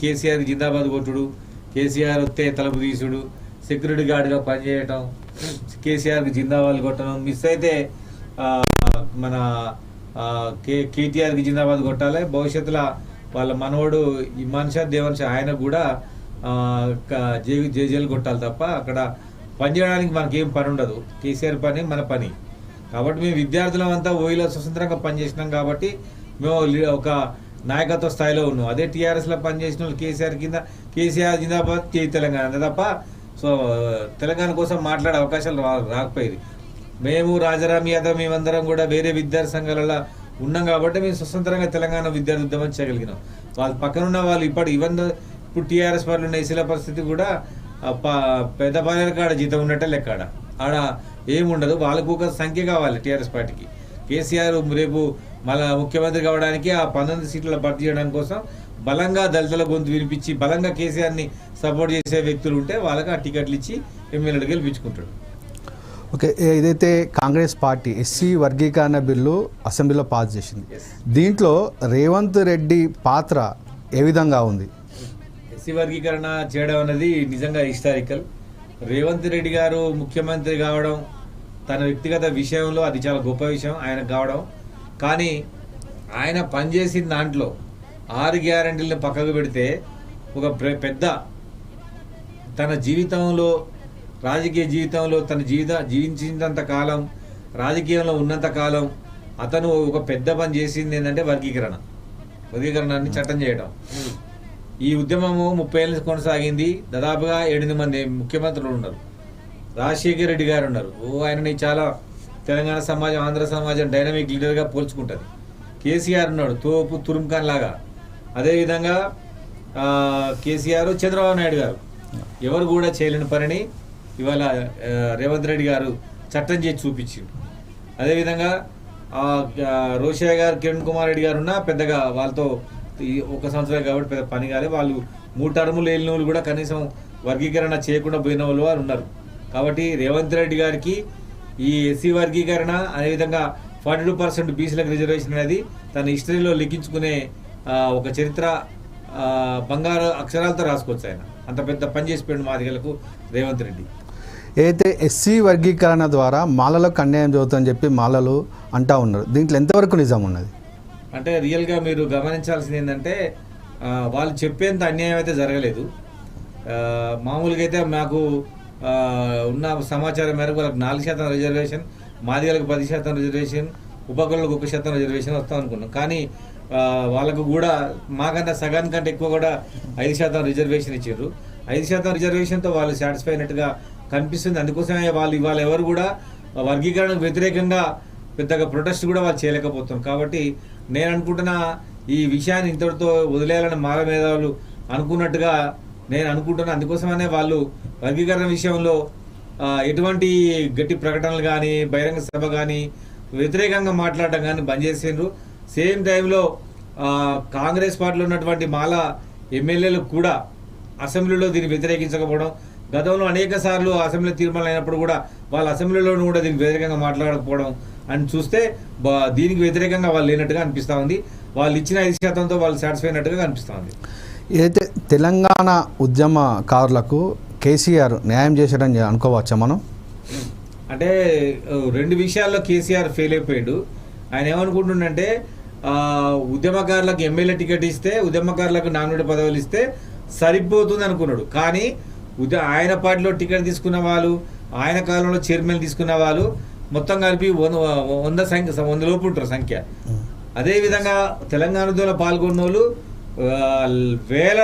కేసీఆర్ జిందాబాద్ కొట్టుడు కేసీఆర్ వస్తే తలుపు తీసుడు సెక్యూరిటీ గార్డ్గా పనిచేయటం కేసీఆర్కి జిందాబాద్ కొట్టడం మిస్ అయితే మన కే కేటీఆర్కి జిందాబాద్ కొట్టాలి. భవిష్యత్తులో వాళ్ళ మనవడు ఈ షా దేవన్ ఆయన కూడా జే జేజేలు కొట్టాలి తప్ప అక్కడ పనిచేయడానికి మనకేం పని ఉండదు. కేసీఆర్ పని మన పని. కాబట్టి మేము విద్యార్థులం అంతా ఓయిలో స్వతంత్రంగా పనిచేసినాం కాబట్టి మేము ఒక నాయకత్వ స్థాయిలో ఉన్నాం. అదే టీఆర్ఎస్లో పనిచేసిన వాళ్ళు కేసీఆర్ కింద కేసీఆర్ జిందాబాద్ జై తెలంగాణ. అంతే తప్ప సో తెలంగాణ కోసం మాట్లాడే అవకాశాలు రా రాకపోయేది. మేము రాజారాం యాదవ్ మేమందరం కూడా వేరే విద్యార్థి సంఘాలలో ఉన్నాం కాబట్టి మేము స్వతంత్రంగా తెలంగాణ విద్యార్థి ఉద్యమం చేయగలిగినాం. వాళ్ళ పక్కనున్న వాళ్ళు ఇప్పటి ఈవెన్ ఇప్పుడు టీఆర్ఎస్ వాళ్ళు ఉన్న ఇసుల పరిస్థితి కూడా ఆ పెద్ద కాడ జీతం ఉన్నట్టే లెక్క ఆడ. ఆడ ఏముండదు వాళ్ళకు ఒక సంఖ్య కావాలి టీఆర్ఎస్ పార్టీకి. కేసీఆర్ రేపు మళ్ళా ముఖ్యమంత్రి కావడానికి ఆ పంతొమ్మిది సీట్ల భర్తీ చేయడం కోసం బలంగా దళితుల గొంతు వినిపించి బలంగా కేసీఆర్ని సపోర్ట్ చేసే వ్యక్తులు ఉంటే వాళ్ళకి ఆ టికెట్లు ఇచ్చి ఎమ్మెల్యేలు గెలిపించుకుంటాడు. ఓకే ఏదైతే కాంగ్రెస్ పార్టీ ఎస్సీ వర్గీకరణ బిల్లు అసెంబ్లీలో పాస్ చేసింది. దీంట్లో రేవంత్ రెడ్డి పాత్ర ఏ విధంగా ఉంది? ఎస్సీ వర్గీకరణ చేయడం అనేది నిజంగా హిస్టారికల్. రేవంత్ రెడ్డి గారు ముఖ్యమంత్రి కావడం తన వ్యక్తిగత విషయంలో అది చాలా గొప్ప విషయం. ఆయన కావడం కానీ ఆయన పనిచేసిన దాంట్లో ఆరు గ్యారంటీలను పక్కకు పెడితే ఒక పెద్ద తన జీవితంలో రాజకీయ జీవితంలో తన జీవిత జీవించినంత కాలం రాజకీయంలో ఉన్నంత కాలం అతను ఒక పెద్ద పని చేసింది ఏంటంటే వర్గీకరణ. వర్గీకరణాన్ని చట్టం చేయడం ఈ ఉద్యమము ముప్పై ఏళ్ళు కొనసాగింది. దాదాపుగా ఎనిమిది మంది ముఖ్యమంత్రులు ఉన్నారు. రాజశేఖర్ రెడ్డి గారు ఉన్నారు. ఓ ఆయనని చాలా తెలంగాణ సమాజం ఆంధ్ర సమాజం డైనమిక్ లీడర్గా పోల్చుకుంటుంది. కేసీఆర్ ఉన్నాడు తోపు తురుంఖాన్ లాగా. అదేవిధంగా కేసీఆర్ చంద్రబాబు నాయుడు గారు. ఎవరు కూడా చేయలేని పనిని ఇవాళ రేవంత్ రెడ్డి గారు చట్టం చేసి చూపించిండు. అదేవిధంగా రోషయ్య గారు కిరణ్ కుమార్ రెడ్డి గారు ఉన్నా పెద్దగా వాళ్ళతో ఒక సంవత్సరం కాబట్టి పెద్ద పని కాలే. వాళ్ళు మూడు టర్ములు వెళ్ళిన వాళ్ళు కూడా కనీసం వర్గీకరణ చేయకుండా పోయిన వాళ్ళు వారు ఉన్నారు. కాబట్టి రేవంత్ రెడ్డి గారికి ఈ ఎస్సీ వర్గీకరణ అదేవిధంగా ఫార్టీ టూ పర్సెంట్ బీసీలకు రిజర్వేషన్ అనేది తన హిస్టరీలో లిఖించుకునే ఒక చరిత్ర బంగారు అక్షరాలతో రాసుకోవచ్చు ఆయన. అంత పెద్ద పని చేసిపోయాడు మాదిగలకు రేవంత్ రెడ్డి. ఏదైతే ఎస్సీ వర్గీకరణ ద్వారా మాలలకు అన్యాయం జరుగుతుందని చెప్పి మాలలు అంటా ఉన్నారు దీంట్లో ఎంతవరకు నిజం ఉన్నది? అంటే రియల్గా మీరు గమనించాల్సింది ఏంటంటే వాళ్ళు చెప్పేంత అన్యాయం అయితే జరగలేదు. మామూలుగా అయితే మాకు ఉన్న సమాచారం మేరకు వాళ్ళకి నాలుగు శాతం రిజర్వేషన్ మాదిగలకు పది శాతం రిజర్వేషన్ ఉపకులకు ఒక శాతం రిజర్వేషన్ వస్తాం అనుకున్నాం. కానీ వాళ్ళకు కూడా మాకన్నా సగానికంటే ఎక్కువ కూడా ఐదు శాతం రిజర్వేషన్ ఇచ్చారు. ఐదు శాతం రిజర్వేషన్తో వాళ్ళు సాటిస్ఫై అయినట్టుగా కనిపిస్తుంది. అందుకోసమే వాళ్ళు ఇవాళ ఎవరు కూడా వర్గీకరణకు వ్యతిరేకంగా పెద్దగా ప్రొటెస్ట్ కూడా వాళ్ళు చేయలేకపోతున్నారు కాబట్టి నేను అనుకుంటున్నా ఈ విషయాన్ని ఇంతటితో వదిలేయాలని మాల మేధావులు అనుకున్నట్టుగా నేను అనుకుంటున్నా అందుకోసమనే వాళ్ళు వర్గీకరణ విషయంలో ఎటువంటి గట్టి ప్రకటనలు కానీ బహిరంగ సభ కానీ వ్యతిరేకంగా మాట్లాడడం కానీ బంద్ చేసిండ్రు. సేమ్ టైంలో కాంగ్రెస్ పార్టీలో ఉన్నటువంటి మాల ఎమ్మెల్యేలు కూడా అసెంబ్లీలో దీన్ని వ్యతిరేకించకపోవడం గతంలో అనేక సార్లు అసెంబ్లీ తీర్మానం అయినప్పుడు కూడా వాళ్ళ అసెంబ్లీలో కూడా దీనికి వ్యతిరేకంగా మాట్లాడకపోవడం అని చూస్తే దీనికి వ్యతిరేకంగా వాళ్ళు లేనట్టుగా అనిపిస్తూ ఉంది. వాళ్ళు ఇచ్చిన ఐదు శాతంతో వాళ్ళు సాటిస్ఫై అయినట్టుగా అనిపిస్తూ ఉంది. ఏదైతే తెలంగాణ ఉద్యమకారులకు కేసీఆర్ న్యాయం చేశాడని అనుకోవచ్చా మనం? అంటే రెండు విషయాల్లో కేసీఆర్ ఫెయిల్ అయిపోయాడు. ఆయన ఏమనుకుంటుండంటే ఉద్యమకారులకు ఎమ్మెల్యే టికెట్ ఇస్తే ఉద్యమకారులకు నామినేట్ పదవులు ఇస్తే సరిపోతుంది అనుకున్నాడు. కానీ ఉద్య ఆయన పార్టీలో టికెట్ తీసుకున్న వాళ్ళు ఆయన కాలంలో చైర్మన్ తీసుకున్న వాళ్ళు మొత్తం కలిపి వంద వంద సంఖ్య వంద లోపు ఉంటారు సంఖ్య. అదేవిధంగా తెలంగాణ ఉద్యమంలో పాల్గొన్న వాళ్ళు వేల